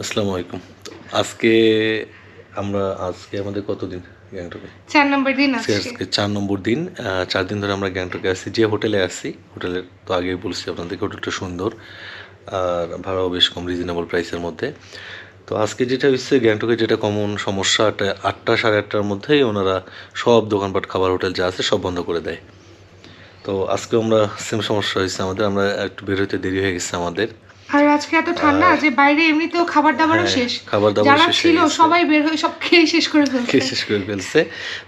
আসসালামু আলাইকুম। তো আজকে আমরা আজকে আমাদের কত দিন গ্যাংটকে? চার নম্বর দিন আজকে আজকে। চার নম্বর দিন চার দিন ধরে আমরা গ্যাংটকে আসছি যে হোটেলে আসছি হোটেলের তো আগেই বলছি আপনাদেরকে হোটেলটা সুন্দর আর ভাড়াও বেশ কম রিজনেবল প্রাইসের মধ্যে। তো আজকে যেটা হচ্ছে গ্যাংটকে যেটা কমন সমস্যা আটটা সাড়ে আটটার মধ্যেই ওনারা সব দোকানপাট খাবার হোটেল যা আছে সব বন্ধ করে দেয়। তো আজকে আমরা সেম সমস্যা হয়েছে আমাদের আমরা একটু বের হইতে দেরি হয়ে গেছে আমাদের। আর আজকে এত ঠান্ডা যে বাইরে এমনিতেও খাবার দাবারও হ্যাঁ, শেষ। খাবার দাবার যারা শেষ ছিল সবাই বের হয়ে সব খেয়ে শেষ করে ফেলছে। খেয়ে শেষ করে ফেলছে।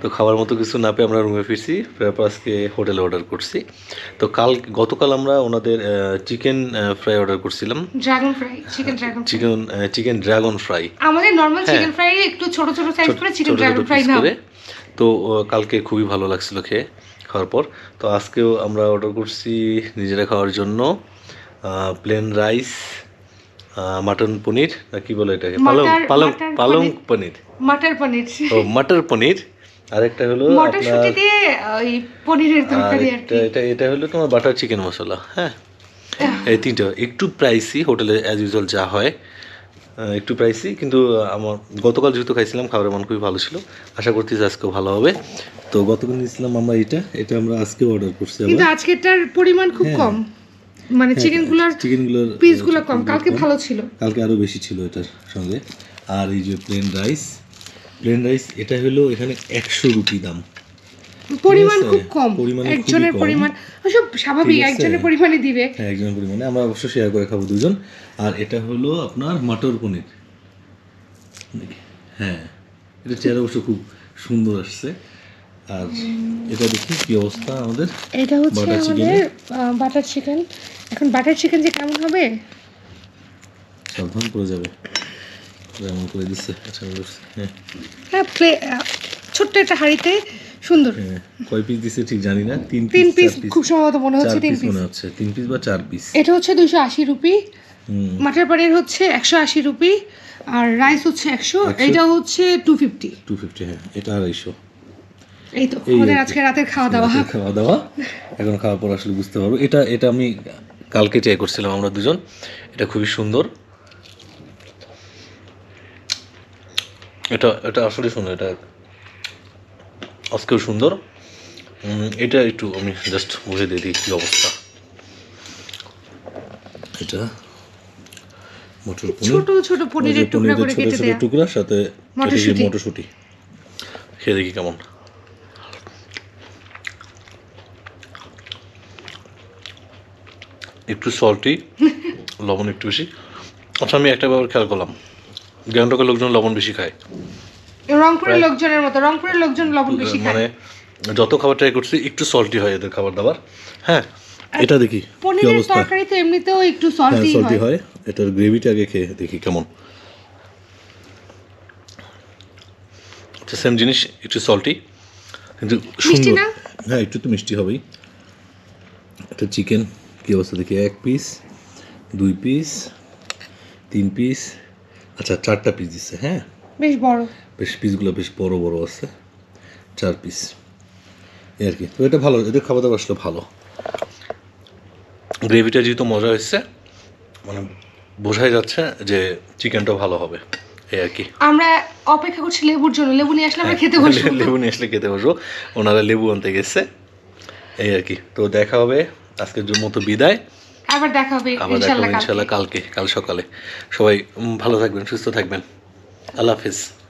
তো খাবার মতো কিছু না পেয়ে আমরা রুমে ফিরছি। তারপর আজকে হোটেলে অর্ডার করছি। তো কাল গতকাল আমরা ওনাদের চিকেন ফ্রাই অর্ডার করছিলাম। Dragon fry chicken dragon chicken chicken dragon fry আমাদের নর্মাল। চিকেন ফ্রাই একটু ছোট ছোট সাইজ করে চিকেন ড্রাগন ফ্রাই নাও। তো কালকে খুবই ভালো লাগছিল খেয়ে খাওয়ার পর। তো আজকেও আমরা অর্ডার করছি নিজেরা খাওয়ার জন্য। প্লেন রাইস মাটন পনির না কি বলে এটাকে? পালং পালং পালং পনির। মাটার পনির। ও মাটার পনির। আরেকটা হলো মটরশুটি আপনার দিয়ে ওই পনিরের তরকারি আর এটা এটা হলো তোমার বাটার চিকেন মশলা হ্যাঁ? এই তিনটা। একটু প্রাইসি হোটেলে অ্যাজ ইউজুয়াল যা হয়। একটু প্রাইসি কিন্তু আমার গতকাল যেহেতু খাইছিলাম খাবারের মান খুবই ভালো ছিল। আশা করতেছি আজকেও ভালো হবে। তো গতকাল নিয়েছিলাম আমরা এটা। এটা আমরা আজকে অর্ডার করছি কিন্তু আজকেরটার পরিমাণ খুব হ্যাঁ। কম। মানে চিকেনগুলার চিকেনগুলোর পিসগুলো কম। কালকে ভালো ছিল। কালকে আরও বেশি ছিল এটার সঙ্গে। আর এই যে প্লেন রাইস প্লেন রাইস এটা হলো এখানে একশো রুপি দাম। পরিমাণ খুব কম। পরিমাণে একজনের পরিমাণ সব স্বাভাবিক একজনের পরিমাণে দিবে। হ্যাঁ একজনের পরিমাণে। আমরা অবশ্য শেয়ার করে খাব দুজন। আর এটা হলো আপনার মটর পনির। হ্যাঁ এটা চেয়ার অবশ্য খুব সুন্দর আসছে। আর এটা দেখি কি অবস্থা আমাদের এটা হচ্ছে আমাদের বাটার চিকেন। এখন বাটার চিকেন যে কেমন হবে? সাবধান করে যাবে। এমন করে দিচ্ছে আচ্ছা হ্যাঁ। হ্যাঁ প্লে ছোট্ট একটা হাঁড়িতে সুন্দর। হ্যাঁ কয় পিস দিচ্ছে ঠিক জানি না তিন তিন পিস খুব সম্ভবত মনে হচ্ছে তিন পিস মনে হচ্ছে তিন পিস বা চার পিস এটা হচ্ছে দুশো আশি রুপি। মাটার পনির হচ্ছে একশো আশি রুপি আর রাইস হচ্ছে একশো এটা হচ্ছে টু ফিফটি টু ফিফটি হ্যাঁ এটা আড়াইশো। এই তো আমাদের আজকে রাতের খাওয়া দাওয়া। খাওয়া দাওয়া। এখন খাওয়ার পর আসলে বুঝতে পারব। এটা এটা আমি কালকে ট্রাই করছিলাম আমরা দুজন। এটা খুবই সুন্দর। এটা এটা আসলে সুন্দর এটা আজকেও সুন্দর। এটা একটু আমি জাস্ট বুঝে দিয়ে দিই কী অবস্থা। এটা মটর পনির। ছোট ছোট পনিরের টুকরা করে কেটে দেয়া। টুকরা সাথে। মটরশুটি। খেয়ে দেখি কেমন। একটু সল্টি লবণ একটু বেশি। আচ্ছা আমি একটা ব্যাপার খেয়াল করলাম। গ্যাংটকের লোকজন লবণ বেশি খায়। রংপুরের লোকজনের মতো রংপুরের লোকজন লবণ বেশি খায়। মানে যত খাবার ট্রাই করছি একটু সল্টি হয় এদের খাবার দাবার। হ্যাঁ এটা দেখি পনিরের তরকারি তো এমনিতেও একটু হ্যাঁ সল্টি সল্টি হয়। হয়। এটার গ্রেভিটা আগে খেয়ে দেখি কেমন। আচ্ছা সেম জিনিস একটু সল্টি কিন্তু মিষ্টি সুন্দর। না? হ্যাঁ একটু তো মিষ্টি হবেই। একটা চিকেন কি অবস্থা দেখি? এক পিস দুই পিস তিন পিস আচ্ছা চারটা পিস দিচ্ছে হ্যাঁ? বেশ বড়। বেশ পিসগুলো বেশ বড় বড় আছে। চার পিস এই আর কি। তো এটা ভালো এদের খাবার দাবার আসলে ভালো। গ্রেভিটা যেহেতু মজা হয়েছে মানে বোঝাই যাচ্ছে যে চিকেনটা ভালো হবে। এই আর কি। আমরা অপেক্ষা করছি লেবুর জন্য। লেবু নিয়ে আসলে আমরা খেতে বসবো। লেবু নিয়ে আসলে খেতে বসবো। ওনারা লেবু আনতে গেছে। এই আর কি। তো দেখা হবে আজকের মতো বিদায়। আবার দেখা হবে আবার দেখা হবে ইনশাল্লাহ কালকে। কাল সকালে। সবাই ভালো থাকবেন সুস্থ থাকবেন। আল্লাহ হাফিজ।